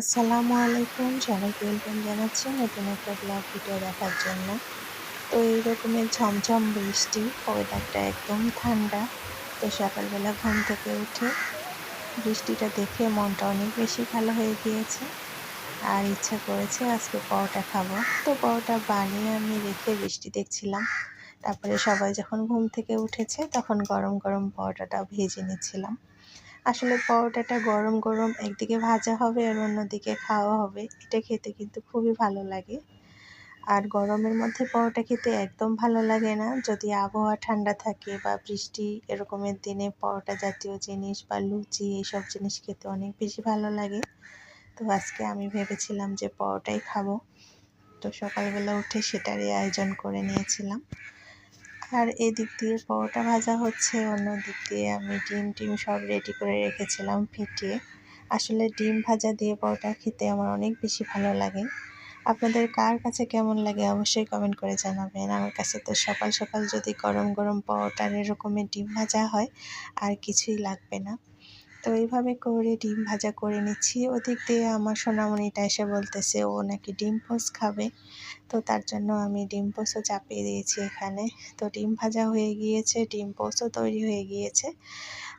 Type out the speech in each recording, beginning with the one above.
আসসালামু আলাইকুম। সবাইকে ওয়েলকাম জানাচ্ছি নতুন একটা ব্লগ ভিডিও দেখার জন্য। তো এই রকমের ঝমঝম বৃষ্টি ওয়েদারটা একদম ঠান্ডা। তো সকালবেলা ঘুম থেকে উঠে বৃষ্টিটা দেখে মনটা অনেক বেশি ভালো হয়ে গিয়েছে। আর ইচ্ছা করেছে আজকে পরোটা খাব। তো পরোটা বানিয়ে আমি রেখে বৃষ্টি দেখছিলাম। তারপরে সবাই যখন ঘুম থেকে উঠেছে তখন গরম গরম পরোটাটা ভেজে নিচ্ছিলাম। আসলে পরোটাটা গরম গরম একদিকে ভাজা হবে আর অন্যদিকে খাওয়া হবে। এটা খেতে কিন্তু খুবই ভালো লাগে। আর গরমের মধ্যে পরোটা খেতে একদম ভালো লাগে না। যদি আবহাওয়া ঠান্ডা থাকে বা বৃষ্টি, এরকমের দিনে পরোটা জাতীয় জিনিস বা লুচি, এইসব জিনিস খেতে অনেক বেশি ভালো লাগে। তো আজকে আমি ভেবেছিলাম যে পরোটাই খাব। তো সকালবেলা উঠে সেটারই আয়োজন করে নিয়েছিলাম। আর এদিক দিয়ে পরোটা ভাজা হচ্ছে অন্য দিক দিয়ে আমি ডিম টিম সব রেডি করে রেখেছিলাম ফেটিয়ে। আসলে ডিম ভাজা দিয়ে পরোটা খেতে আমার অনেক বেশি ভালো লাগে। আপনাদের কার কাছে কেমন লাগে অবশ্যই কমেন্ট করে জানাবেন। আমার কাছে তো সকাল সকাল যদি গরম গরম পরোটার এরকমের ডিম ভাজা হয়, আর কিছুই লাগবে না। তো এইভাবে করে ডিম ভাজা করে নিচ্ছি। ওদিক দিয়ে আমার সোনামণিটা এসে বলতেছে, ও নাকি ডিম পোস খাবে। তো তার জন্য আমি ডিম পোসও চাপিয়ে দিয়েছি এখানে। তো ডিম ভাজা হয়ে গিয়েছে, ডিম পোসও তৈরি হয়ে গিয়েছে।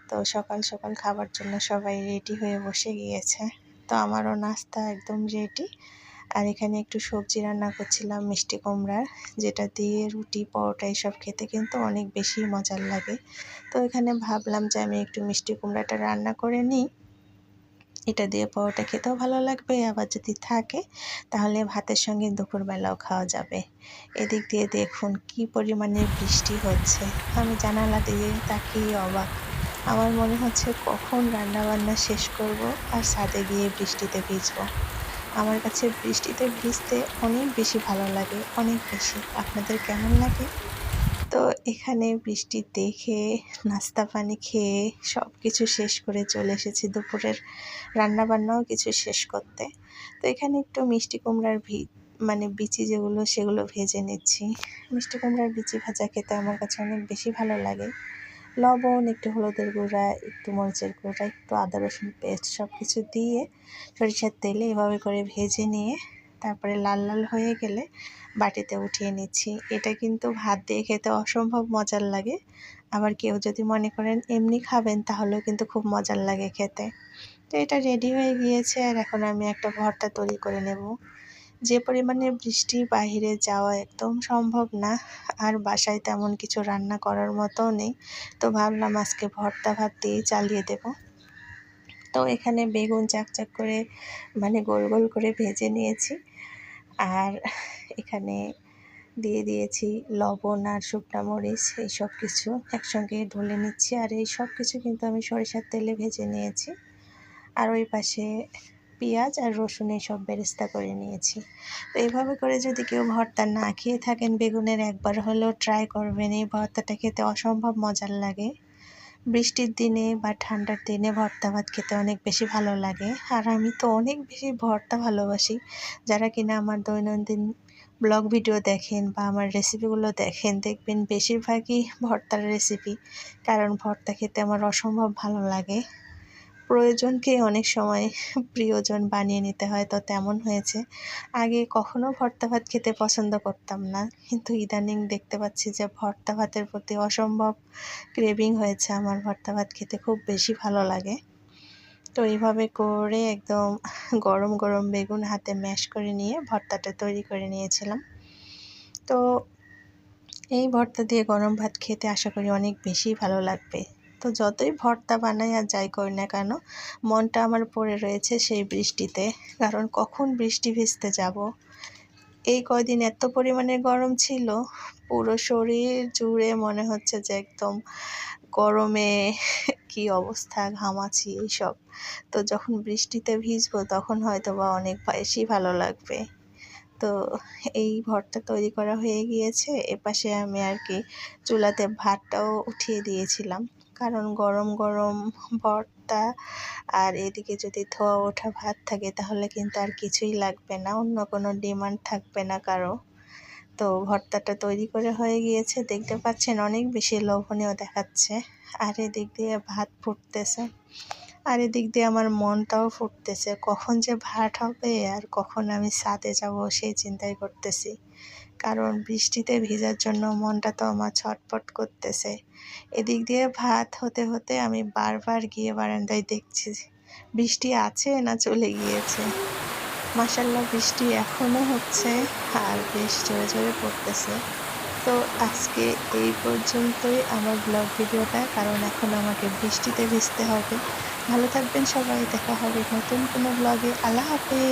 তো সকাল সকাল খাবার জন্য সবাই রেডি হয়ে বসে গিয়েছে। তো আমারও নাস্তা একদম রেডি আর এখানে একটু সবজি রান্না করছিলাম, মিষ্টি কুমড়ার, যেটা দিয়ে রুটি, পরোটা এসব খেতে কিন্তু অনেক বেশি মজার লাগে। তো এখানে ভাবলাম যে আমি একটু মিষ্টি কুমড়াটা রান্না করে নিই। এটা দিয়ে পরোটা খেতেও ভালো লাগবে। আবার যদি থাকে, তাহলে ভাতের সঙ্গে দুপুরবেলাও খাওয়া যাবে। এদিক দিয়ে দেখুন কি পরিমাণে বৃষ্টি হচ্ছে। আমি জানালা দিয়ে তাকিয়ে অবাক। আমার মনে হচ্ছে কখন রান্নাবান্না শেষ করব আর ছাদে গিয়ে বৃষ্টিতে ভিজবো। আমার কাছে বৃষ্টিতে ভিজতে অনেক বেশি ভালো লাগে, অনেক বেশি। আপনাদের কেমন লাগে? তো এখানে বৃষ্টি দেখে, নাস্তা পানি খেয়ে সব কিছু শেষ করে চলে এসেছি দুপুরের রান্না বান্নাও কিছু শেষ করতে। তো এখানে একটু মিষ্টি কুমড়ার ভি মানে বিচি যেগুলো, সেগুলো ভেজে নিচ্ছি। মিষ্টি কুমড়ার বিচি ভাজা খেতে আমার কাছে অনেক বেশি ভালো লাগে। লবণ, একটু হলুদের গুঁড়া, একটু মরিচের গুঁড়া, একটু আদা রসুন পেস্ট সব কিছু দিয়ে সরিষার তেলে এভাবে করে ভেজে নিয়ে তারপরে লাল লাল হয়ে গেলে বাটিতে উঠিয়ে নিচ্ছি। এটা কিন্তু ভাত দিয়ে খেতে অসম্ভব মজার লাগে। আবার কেউ যদি মনে করেন এমনি খাবেন, তাহলেও কিন্তু খুব মজার লাগে খেতে। তো এটা রেডি হয়ে গিয়েছে আর এখন আমি একটা ভর্তা তৈরি করে নেব। যে পরিমাণে বৃষ্টি বাহিরে যাওয়া একদম সম্ভব না, আর বাসায় তেমন কিছু রান্না করার মতো নেই। তো ভাবলাম আজকে ভর্তা ভাত দিয়েই চালিয়ে দেব। তো এখানে বেগুন চাকচাক করে মানে গোল গোল করে ভেজে নিয়েছি। আর এখানে দিয়ে দিয়েছি লবণ আর শুকনা মরিচ, এই সব কিছু একসঙ্গে ঢলে নিচ্ছি। আর এই সব কিছু কিন্তু আমি সরিষার তেলে ভেজে নিয়েছি। আর ওই পাশে পেঁয়াজ আর রসুন সব বেরেস্তা করে নিয়েছি। তো এইভাবে করে যদি কেউ ভর্তা না খেয়ে থাকেন, বেগুনের একবার হলেও ট্রাই করবেন। এই ভর্তাটা খেতে অসম্ভব মজার লাগে। বৃষ্টির দিনে বা ঠান্ডার দিনে ভর্তা ভাত খেতে অনেক বেশি ভালো লাগে। আর আমি তো অনেক বেশি ভর্তা ভালোবাসি। যারা কিনা আমার দৈনন্দিন ব্লগ ভিডিও দেখেন বা আমার রেসিপিগুলো দেখেন, দেখবেন বেশিরভাগই ভর্তার রেসিপি কারণ ভর্তা খেতে আমার অসম্ভব ভালো লাগে। প্রয়োজনকে অনেক সময় প্রিয়জন বানিয়ে নিতে হয়, তো তেমন হয়েছে। আগে কখনো ভর্তা ভাত খেতে পছন্দ করতাম না, কিন্তু ইদানিং দেখতে পাচ্ছি যে ভর্তা ভাতের প্রতি অসম্ভব ক্রেভিং হয়েছে আমার ভর্তা ভাত খেতে, খুব বেশি ভালো লাগে। তো এইভাবে করে একদম গরম গরম বেগুন হাতে ম্যাশ করে নিয়ে ভর্তাটা তৈরি করে নিয়েছিলাম। তো এই ভর্তা দিয়ে গরম ভাত খেতে আশা করি অনেক বেশি ভালো লাগবে। তো যতই ভর্তা বানাই আর যাই করি না কেন, মনটা আমার পড়ে রয়েছে সেই বৃষ্টিতে। কারণ কখন বৃষ্টি ভিজতে যাব? এই কয়দিন এত পরিমাণে গরম ছিল, পুরো শরীর জুড়ে মনে হচ্ছে যে একদম গরমে কি অবস্থা ঘামাছি এইসব। তো যখন বৃষ্টিতে ভিজবো তখন হয়তো বা অনেক বেশি ভালো লাগবে। তো এই ভর্তা তৈরি করা হয়ে গিয়েছে, এপাশে আমি আর কি চুলাতে ভাতটাও উঠিয়ে দিয়েছিলাম। কারণ গরম গরম ভর্তা আর এদিকে যদি ধোয়া ওঠা ভাত থাকে তাহলে কিন্তু আর কিছুই লাগবে না, অন্য কোনো ডিমান্ড থাকবে না কারও। তো ভর্তাটা তৈরি করে হয়ে গিয়েছে, দেখতে পাচ্ছেন অনেক বেশি লোভনীয় দেখাচ্ছে। আর এদিক দিয়ে ভাত ফুটতেছে। আর এদিক দিয়ে আমার মনটাও ফুটতেছে, কখন যে ভাট হবে আর কখন আমি সাথে যাব সেই চিন্তাই করতেছি। কারণ বৃষ্টিতে ভিজার জন্য মনটা তো আমার ছটপট করতেছে। এদিক দিয়ে ভাত হতে হতে আমি বারবার গিয়ে বারান্দায় দেখছি বৃষ্টি আছে না চলে গিয়েছে। মাসাল্লাহ বৃষ্টি এখনও হচ্ছে আর বেশ জোরে জোরে পড়তেছে। তো আজকে এই পর্যন্তই আমার ব্লগ ভিডিওটা, কারণ এখন আমাকে বৃষ্টিতে ভিজতে হবে। ভালো থাকবেন সবাই, দেখা হবে নতুন কোনো ব্লগে। আল্লাহ হাফেজ।